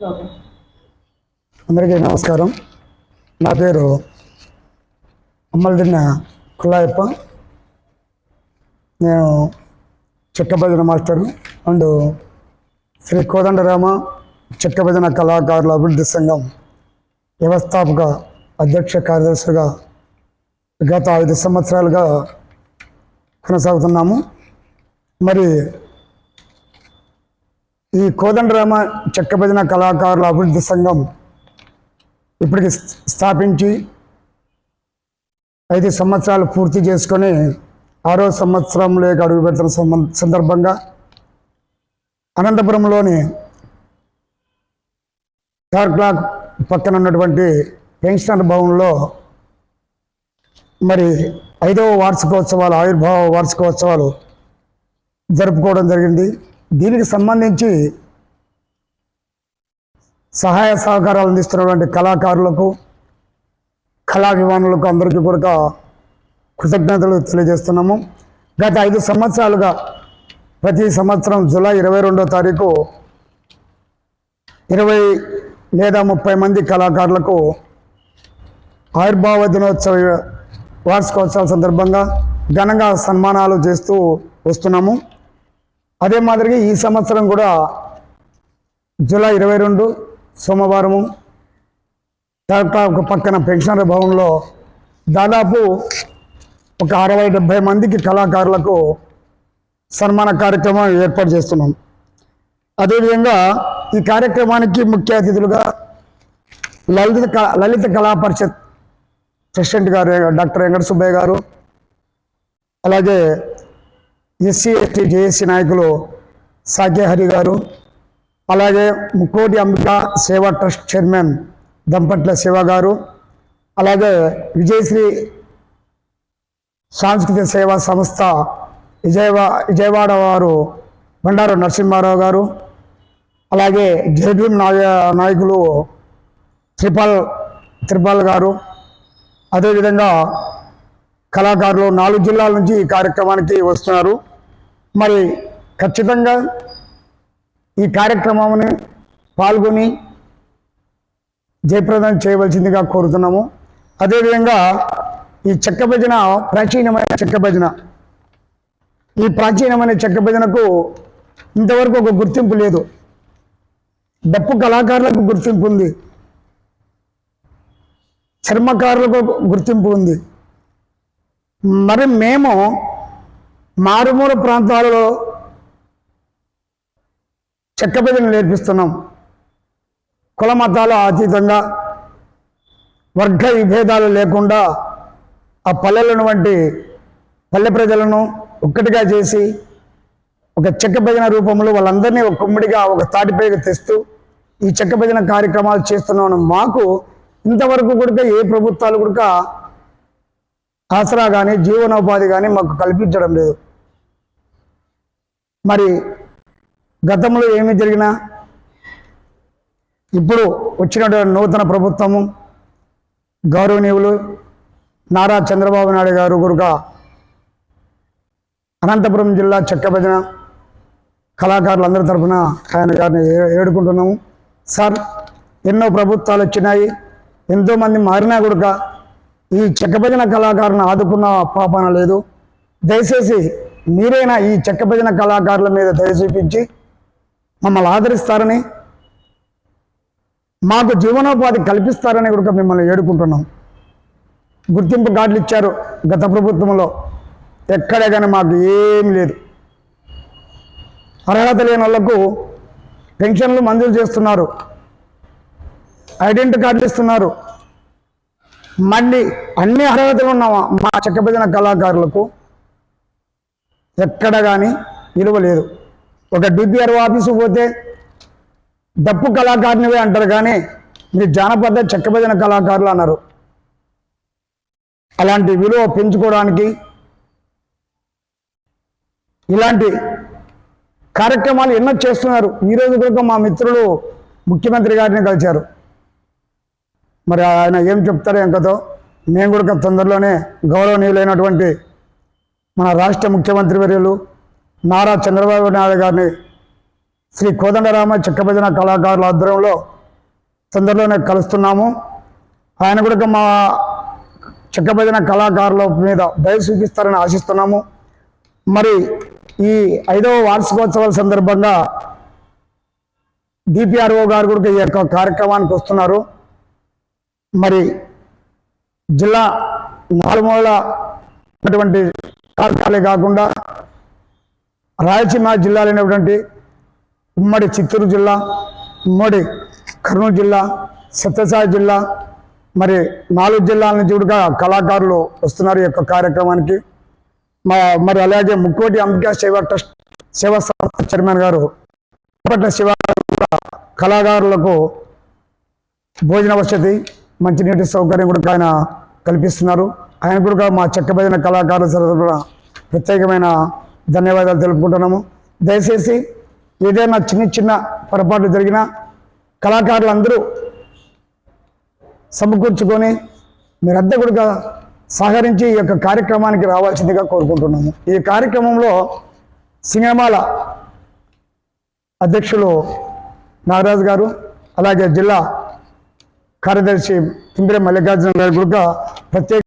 అందరికీ నమస్కారం. నా పేరు అమ్మలదిన్న కుల్లాయప్ప నేను చెక్క భజన మాస్టరు అండ్ శ్రీ కోదండరామ చెక్క భజన కళాకారుల అభివృద్ధి సంఘం వ్యవస్థాపక అధ్యక్ష కార్యదర్శిగా గత ఐదు సంవత్సరాలుగా కొనసాగుతున్నాము. మరి ఈ కోదండరామ చెక్కభజన కళాకారుల అభివృద్ధి సంఘం ఇప్పటికి స్థాపించి ఐదు సంవత్సరాలు పూర్తి చేసుకొని ఆరో సంవత్సరంలోకి అడుగు పెడుతున్న సందర్భంగా అనంతపురంలోని థర్డ్ క్లాక్ పక్కన ఉన్నటువంటి పెన్షనర్ భవన్లో మరి ఐదవ వార్షికోత్సవాలు ఆవిర్భావ వార్షికోత్సవాలు జరుపుకోవడం జరిగింది. దీనికి సంబంధించి సహాయ సహకారాలు అందిస్తున్నటువంటి కళాకారులకు కళాభిమానులకు అందరికీ కూడా కృతజ్ఞతలు తెలియజేస్తున్నాము. గత ఐదు సంవత్సరాలుగా ప్రతి సంవత్సరం జూలై ఇరవై రెండో తారీఖు ఇరవై లేదా ముప్పై మంది కళాకారులకు ఆవిర్భావ దినోత్సవ వార్షికోత్సవాల సందర్భంగా ఘనంగా సన్మానాలు చేస్తూ వస్తున్నాము. అదే మాదిరిగా ఈ సంవత్సరం కూడా జూలై ఇరవై రెండు సోమవారము టాటా పక్కన పెన్షనర్ భవన్లో దాదాపు ఒక అరవై డెబ్భై మందికి కళాకారులకు సన్మాన కార్యక్రమం ఏర్పాటు చేస్తున్నాం. అదేవిధంగా ఈ కార్యక్రమానికి ముఖ్య అతిథులుగా లలిత లలిత కళా పరిషత్ ప్రెసిడెంట్ గారు డాక్టర్ వెంకట సుబ్బయ్య గారు అలాగే ఎస్సీ ఎస్టీ జేఏసీ నాయకులు సాకే గారు అలాగే ముక్కోటి అంబిక సేవా ట్రస్ట్ చైర్మన్ దంపట్ల శివ గారు అలాగే విజయశ్రీ సాంస్కృతిక సేవా సంస్థ విజయవా విజయవాడ వారు బండారు నరసింహారావు గారు అలాగే జేబీఎం నాయ నాయకులు త్రిపాల్ త్రిపాల్ గారు అదేవిధంగా కళాకారులు నాలుగు జిల్లాల నుంచి ఈ కార్యక్రమానికి వస్తున్నారు. మరి ఖచ్చితంగా ఈ కార్యక్రమాన్ని పాల్గొని జయప్రదం చేయవలసిందిగా కోరుతున్నాము. అదేవిధంగా ఈ చెక్క భజన ప్రాచీనమైన చెక్క భజన. ఈ ప్రాచీనమైన చెక్క భజనకు ఇంతవరకు ఒక గుర్తింపు లేదు. డప్పు కళాకారులకు గుర్తింపు ఉంది. చర్మకారులకు గుర్తింపు ఉంది. మరి మేము మారుమూల ప్రాంతాలలో చెక్క నేర్పిస్తున్నాం. కుల మతాల అతీతంగా వర్గ విభేదాలు లేకుండా ఆ పల్లెలను వంటి పల్లె ప్రజలను ఒక్కటిగా చేసి ఒక చెక్క భజన రూపంలో వాళ్ళందరినీ ఒక కుమ్మడిగా ఒక తాటిపైకి తెస్తూ ఈ చెక్క భజన కార్యక్రమాలు చేస్తున్నాం మాకు ఇంతవరకు కూడా ఏ ప్రభుత్వాలు కూడా ఆసరా కానీ జీవనోపాధి కానీ మాకు కల్పించడం లేదు. మరి గతంలో ఏమి జరిగినా ఇప్పుడు వచ్చినటువంటి నూతన ప్రభుత్వము గౌరవనీయులు నారా చంద్రబాబు నాయుడు గారు గురుక అనంతపురం జిల్లా చెక్కభజన కళాకారులందరి తరఫున ఆయన గారిని ఏ- ఏడుకుంటున్నాము. సార్ ఎన్నో ప్రభుత్వాలు వచ్చినాయి. ఎంతోమంది మారినా కూడా ఈ చెక్క భజన ఆదుకున్న పాపన లేదు. దయచేసి మీరైనా ఈ చెక్క భజన కళాకారుల మీద దయ చూపించి మమ్మల్ని ఆదరిస్తారని మాకు జీవనోపాధి కల్పిస్తారని కూడా మిమ్మల్ని ఏడుకుంటున్నాం గుర్తింపు కార్డులు ఇచ్చారు గత ప్రభుత్వంలో. ఎక్కడే కానీ మాకు ఏం లేదు. అర్హత లేని వాళ్ళకు పెన్షన్లు మంజూరు చేస్తున్నారు. ఐడెంటిటీ కార్డులు ఇస్తున్నారు. మళ్ళీ అన్ని అర్హతలు ఉన్న మా చెక్కబెదిన కళాకారులకు ఎక్కడ కానీ విలువ లేదు ఒక డిపిఆర్ ఆఫీసు పోతే డప్పు కళాకారునివే అంటారు కానీ మీరు జానపద చెక్కభజన కళాకారులు అన్నారు. అలాంటి విలువ పెంచుకోవడానికి ఇలాంటి కార్యక్రమాలు ఎన్నో చేస్తున్నారు. ఈరోజు కూడా మా మిత్రులు ముఖ్యమంత్రి గారిని కలిశారు. మరి ఆయన ఏం చెప్తారో ఎంకతో మేము కూడా తొందరలోనే గౌరవనీయులైనటువంటి మన రాష్ట్ర ముఖ్యమంత్రి వర్యులు నారా చంద్రబాబు నాయుడు గారిని శ్రీ కోదండరామ చిక్కభజన కళాకారుల ఆధ్వర్యంలో తొందరలోనే కలుస్తున్నాము. ఆయన కూడా మా చిక్కభజన కళాకారుల మీద దయ చూపిస్తారని ఆశిస్తున్నాము. మరి ఈ ఐదవ వార్షికోత్సవాల సందర్భంగా డిపిఆర్ఓ గారు కూడా ఈ యొక్క కార్యక్రమానికి వస్తున్నారు. మరి జిల్లా నాలుమూల ఉన్నటువంటి కార్యాలే కాకుండా రాయలసీమ జిల్లాలైనటువంటి ఉమ్మడి చిత్తూరు జిల్లా ఉమ్మడి కర్నూలు జిల్లా సత్యసాయి జిల్లా మరి నాలుగు జిల్లాల నుంచి కూడా కళాకారులు వస్తున్నారు ఈ యొక్క కార్యక్రమానికి. మా మరి అలాగే ముక్కోటి అంబికా సేవా ట్రస్ట్ సేవా సంస్థ చైర్మన్ గారు పట్ల శివ కళాకారులకు భోజన వసతి మంచినీటి సౌకర్యం కూడా ఆయన కల్పిస్తున్నారు. ఆయన కూడా మా చెక్క భజన కళాకారుల సరఫరా ప్రత్యేకమైన ధన్యవాదాలు తెలుపుకుంటున్నాము. దయచేసి ఏదైనా చిన్న చిన్న పొరపాట్లు జరిగినా కళాకారులందరూ సమకూర్చుకొని మీరంతా కూడా సహకరించి ఈ యొక్క కార్యక్రమానికి రావాల్సిందిగా కోరుకుంటున్నాము. ఈ కార్యక్రమంలో సింగమాల అధ్యక్షులు నాగరాజు గారు అలాగే జిల్లా కార్యదర్శి కిందిరే మల్లికార్జున గారు కూడా ప్రత్యేక